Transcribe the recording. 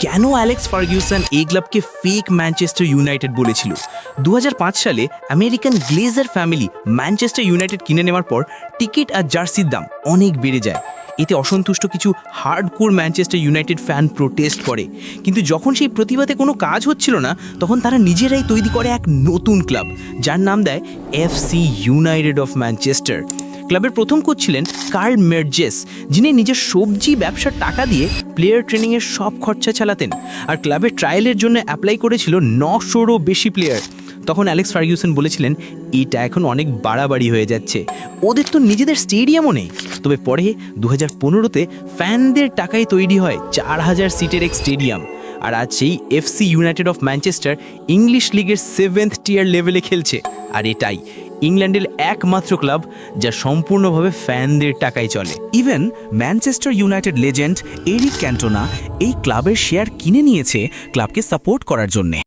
কেন অ্যালেক্স ফার্গিউসন এই ক্লাবকে ফেক ম্যানচেস্টার ইউনাইটেড বলেছিল? দু হাজার পাঁচ সালে American Glazer family Manchester United কিনে নেওয়ার পর টিকিট আর জার্সির দাম অনেক বেড়ে যায়। এতে অসন্তুষ্ট কিছু hardcore Manchester United fan protest করে। কিন্তু যখন সেই প্রতিবাদে কোনো কাজ হচ্ছিল না, তখন তারা নিজেরাই তৈরি করে এক নতুন ক্লাব, যার নাম দেয় এফসি ইউনাইটেড অফ ম্যানচেস্টার ক্লাবের প্রথম কোচ ছিলেন কার্ল মেরজেস, যিনি নিজের সবজি ব্যবসার টাকা দিয়ে প্লেয়ার ট্রেনিংয়ের সব খরচা চালাতেন আর ক্লাবের ট্রায়ালের জন্য অ্যাপ্লাই করেছিল নশোরও বেশি প্লেয়ার তখন অ্যালেক্স ফার্গুসন বলেছিলেন, এটা এখন অনেক বাড়াবাড়ি হয়ে যাচ্ছে। ওদের তো নিজেদের স্টেডিয়ামও নেই। তবে পরে দু হাজার পনেরোতে ফ্যানদের টাকায় তৈরি হয় চার হাজার সিটের এক স্টেডিয়াম আর আজ সেই FC United of Manchester English লিগের সেভেন্থ টিয়ার লেভেলে খেলছে। আর এটাই ইংল্যান্ডের একমাত্র ক্লাব যা সম্পূর্ণভাবে ফ্যানদের টাকায় চলে। Even Manchester United legend Eric Cantona এই ক্লাবের শেয়ার কিনে নিয়েছে ক্লাবকে সাপোর্ট করার জন্যে।